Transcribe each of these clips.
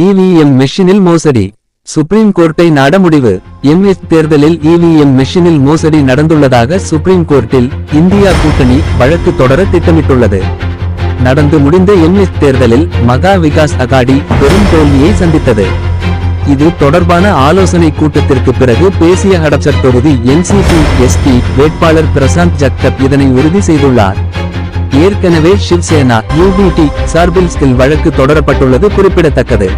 EVM மெஷினில் மோசடி. Supreme கோர்ட்டை நாட முடிவு எம்எஸ் தேர்தலில் இவிஎம் மெஷினில் மோசடி நடந்துள்ளதாக சுப்ரீம் கோர்ட்டில் இந்தியா கூட்டணி வழக்கு தொடர திட்டமிட்டுள்ளது. நடந்து முடிந்த எம்எஸ் தேர்தலில் மகா விகாஸ் அகாடி பெரும் தோல்வியை சந்தித்தது. இது தொடர்பான ஆலோசனை கூட்டத்திற்கு பிறகு பேசிய ஹடப்சர் தொகுதி என்சிபி எஸ்பி வேட்பாளர் பிரசாந்த் ஜக்தப் இதனை உறுதி செய்துள்ளார். ஏற்கனவே சிவ்சேனா யூபிடி சார்பில் ஸ்கில் வழக்கு தொடரப்பட்டுள்ளது குறிப்பிடத்தக்கது.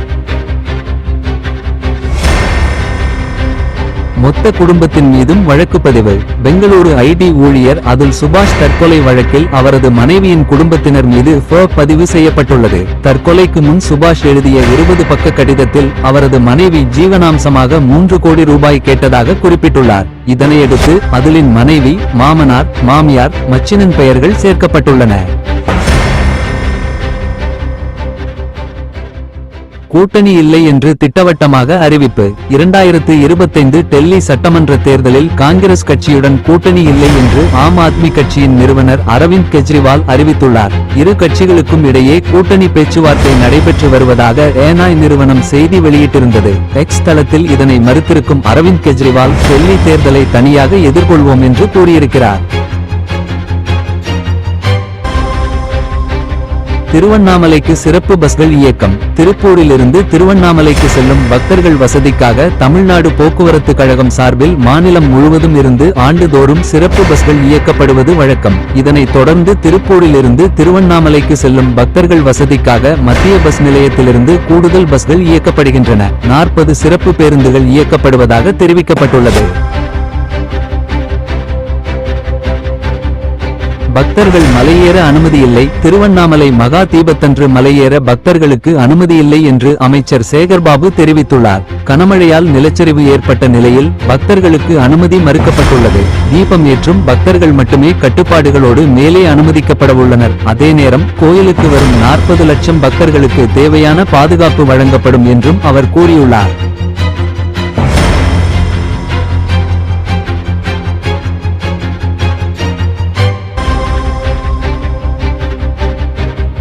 மொத்த குடும்பத்தின் மீதும் வழக்கு பதிவு. பெங்களூரு ஐடி ஊழியர் அதுல் சுபாஷ் தற்கொலை வழக்கில் அவரது மனைவியின் குடும்பத்தினர் மீது ஃப பதிவு செய்யப்பட்டுள்ளது. தற்கொலைக்கு முன் சுபாஷ் எழுதிய இருபது பக்க கடிதத்தில் அவரது மனைவி ஜீவனாம்சமாக மூன்று கோடி ரூபாய் கேட்டதாக குறிப்பிட்டுள்ளார். இதனையடுத்து அதுலின் மனைவி மாமனார் மாமியார் மச்சினன் பெயர்கள் சேர்க்கப்பட்டுள்ளன. கூட்டணி இல்லை என்று திட்டவட்டமாக அறிவிப்பு. இரண்டாயிரத்து இருபத்தைந்து டெல்லி சட்டமன்ற தேர்தலில் காங்கிரஸ் கட்சியுடன் கூட்டணி இல்லை என்று ஆம் ஆத்மி கட்சியின் நிறுவனர் அரவிந்த் கெஜ்ரிவால் அறிவித்துள்ளார். இரு கட்சிகளுக்கும் இடையே கூட்டணி பேச்சுவார்த்தை நடைபெற்று வருவதாக ஏனாய் நிறுவனம் செய்தி வெளியிட்டிருந்தது. எக்ஸ் தளத்தில் இதனை மறுத்திருக்கும் அரவிந்த் கெஜ்ரிவால் டெல்லி தேர்தலை தனியாக எதிர்கொள்வோம் என்று கூறியிருக்கிறார். திருவண்ணாமலைக்கு சிறப்பு பஸ்கள் இயக்கம். திருப்பூரிலிருந்து திருவண்ணாமலைக்கு செல்லும் பக்தர்கள் வசதிக்காக தமிழ்நாடு போக்குவரத்து கழகம் சார்பில் மாநிலம் முழுவதும் இருந்து ஆண்டுதோறும் சிறப்பு பஸ்கள் இயக்கப்படுவது வழக்கம். இதனைத் தொடர்ந்து திருப்பூரிலிருந்து திருவண்ணாமலைக்கு செல்லும் பக்தர்கள் வசதிக்காக மத்திய பஸ் நிலையத்திலிருந்து கூடுதல் பஸ்கள் இயக்கப்படுகின்றன. நாற்பது சிறப்பு பேருந்துகள் இயக்கப்படுவதாக தெரிவிக்கப்பட்டுள்ளது. பக்தர்கள் மலையேற அனுமதி இல்லை. திருவண்ணாமலை மகா தீபத்தன்று மலையேற பக்தர்களுக்கு அனுமதி இல்லை என்று அமைச்சர் சேகர்பாபு தெரிவித்துள்ளார். கனமழையால் நிலச்சரிவு ஏற்பட்ட நிலையில் பக்தர்களுக்கு அனுமதி மறுக்கப்பட்டுள்ளது. தீபம் ஏற்றும் பக்தர்கள் மட்டுமே கட்டுப்பாடுகளோடு மேலே அனுமதிக்கப்பட உள்ளனர். அதே நேரம் கோயிலுக்கு வரும் நாற்பது லட்சம் பக்தர்களுக்கு தேவையான பாதுகாப்பு வழங்கப்படும் என்றும் அவர் கூறியுள்ளார்.